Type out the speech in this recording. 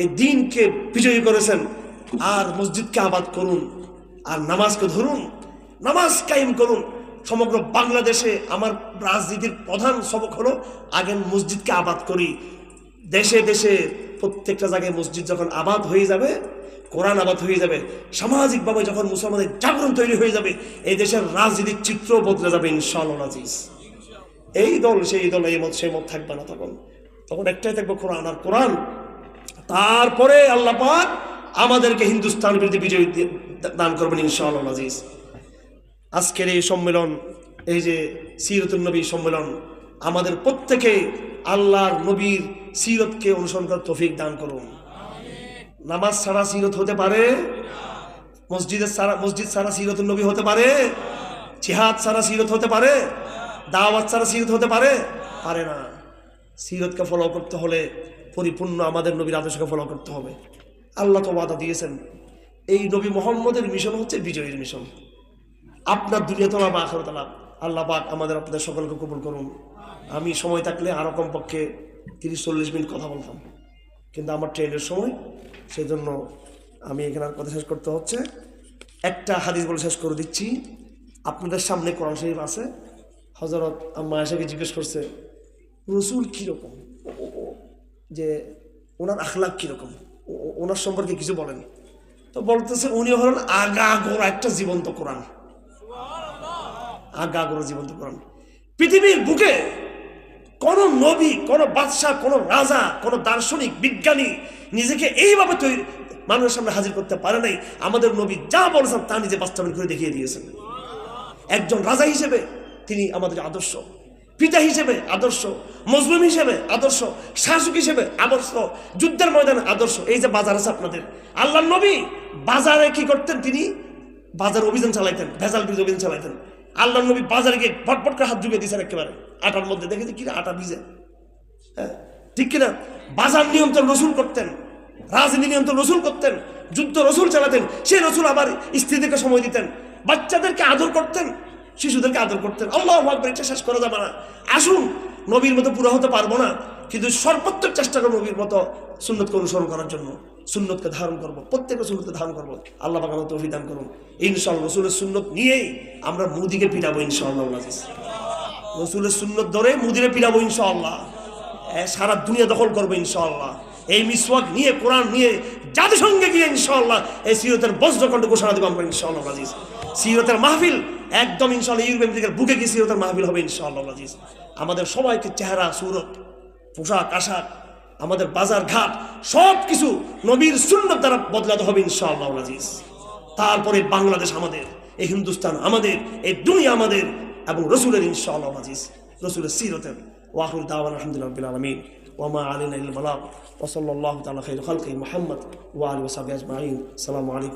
এই দিনকে বিজয়ী করেছেন। আর মসজিদকে আবাদ করুন, আর নামাজকে ধরুন, নামাজ কায়েম করুন। সমগ্র বাংলাদেশে আমার রাজনীতির প্রধান সবক হলো আগে মসজিদকে আবাদ করি। দেশে দেশে প্রত্যেকটা জায়গায় মসজিদ যখন আবাদ হয়ে যাবে, কোরআন আবাদ হয়ে যাবে, সামাজিকভাবে যখন মুসলমানের জাগরণ তৈরি হয়ে যাবে, এই দেশের রাজনীতির চিত্র বদলে যাবে ইনশাআল্লাহ আজিজ। এই দল, সেই দল, এই মত, সেই মত থাকবে না তখন। তখন একটাই থাকবে কোরআন, আর কোরআন তারপরে আল্লাহ পাক আমাদেরকে হিন্দুস্তান বিরুদ্ধে বিজয় দান করবেন ইনশাআল্লাহ আজিজ। আজকের এই সম্মেলন, এই যে সিরতুল নবী সম্মেলন, আমাদের প্রত্যেকে আল্লাহর নবীর সিরতকে অনুসরণ করার তৌফিক দান করুন। নামাজ ছাড়া সিরত হতে পারে, মসজিদের ছাড়া, মসজিদ ছাড়া সিরতুল নবী হতে পারে, জিহাদ ছাড়া সিরত হতে পারে, দাওয়াত ছাড়া সিরত হতে পারে পারে না। সিরতকে ফলো করতে হলে পরিপূর্ণ আমাদের নবীর আদর্শকে ফলো করতে হবে। আল্লাহ তো ওয়াদা দিয়েছেন, এই নবী মোহাম্মদের মিশন হচ্ছে বিজয়ের মিশন আপনার দুনিয়াতে লাভ আখরত লাভ আল্লাহ পাক আমাদের, আপনাদের সকলকে কবুল করুন। আমি সময় থাকলে আরও কমপক্ষে তিরিশ চল্লিশ মিনিট কথা বলতাম। কিন্তু আমার ট্রেনের সময় সেই জন্য আমি এখানে কথা শেষ করতে হচ্ছে। একটা হাদিস বলে শেষ করে দিচ্ছি। আপনাদের সামনে কোরআন শরীফ আছে। হজরত আম্মা এসাকে জিজ্ঞেস করছে রসুল কীরকম? যে ওনার আখলাক কীরকম? ওনার সম্পর্কে কিছু বলেন। তো বলতেছে, উনি হলেন আগা গোড়া একটা জীবন্ত কোরআন। আগা গোড়া জীবন্ত কোরআন। পৃথিবীর বুকে কোন নবী, কোন বাদশাহ, কোন রাজা, কোন দার্শনিক, বিজ্ঞানী নিজেকে এইভাবে তৈরি, মানুষের সামনে হাজির করতে পারে নাই। আমাদের নবী যা বলেছেন তা নিজে বাস্তবায়ন করে দেখিয়ে দিয়েছেন। একজন রাজা হিসেবে তিনি আমাদের আদর্শ। পিতা হিসেবে আদর্শ মজলুম হিসেবে আদর্শ শাসক হিসেবে আদর্শ যুদ্ধের ময়দানে আদর্শ এই যে বাজার আছে আপনাদের। আল্লাহ নবী বাজারে কি করতেন তিনি? বাজার অভিযান চালাইতেন ভেজাল বিরোধী অভিযান চালাইতেন। আল্লাহ নবী বাজারে গিয়ে ফটফট করে হাত ঢুকে দিয়েছেন একেবারে আটার মধ্যে। দেখেছি কিনা আটা ভিজে। হ্যাঁ, ঠিক কিনা? বাজার নিয়ন্ত্রণ রসুল করতেন রাজনীতি নিয়ন্ত্রণ রসুল করতেন যুদ্ধ রসুল চালাতেন সেই রসুল আবার স্ত্রীদেরকে সময় দিতেন বাচ্চাদেরকে আদর করতেন শিশুদেরকে আদর করতেন আল্লাহ আকবর এটা শেষ করা যাবে না। আসুন, নবীর মতো পুরো হতে পারব না, কিন্তু সর্বোত্তম চেষ্টা করব নবীর মতো সুন্নতকে অনুসরণ করার জন্য, সুন্নতকে ধারণ করব, প্রত্যেকটা সুন্নতকে ধারণ করব। আল্লাহ পাক আমাদের অভিধান করুন। ইনশাল্লাহ রসুলের সুন্নত নিয়েই আমরা মুদিকে পিটাবো ইনশাআল্লাহ। রসুলের সুন্নত ধরে মুদিরে পিটাবো ইনশাআল্লাহ। সারা দুনিয়া দখল করব ইনশাআল্লাহ। এই মিসওয়াক নিয়ে, কোরআন নিয়ে, জাতিসংঘে গিয়ে ইনশাআল্লাহ এই সিরতের বজ্রকণ্ঠ ঘোষণা দেবো আমরা ইনশাআল্লাহ সিরতের মাহফিল একদম ইনশাআল্লাহ ইউরোপ আমেরিকার বুকে গেছি সিরতের মাহবিল হবে ইনশাআল্লাহ আজিজ আমাদের সবাইকে চেহারা, সুরত, পোশাক, আশাক, আমাদের বাজার ঘাট সব কিছু নবীর সুন্নত দ্বারা বদলাতে হবে ইনশাআল্লাহ আজিজ তারপরে বাংলাদেশ আমাদের, এই হিন্দুস্তান আমাদের, এই দুনিয়া আমাদের এবং রসুলের ইনশাআল্লাহ আজিজ রসুলের সিরতের ওয়াহুল দাওয়ান, আলহামদুলিল্লাহ আলমিন। ওমা আলিন আল বালাক ওসল্লাহ তালা খৈর খালকি মোহাম্মদ ওয়া আলী ওসাবি আজমাইন। সালামু আলাইকুম।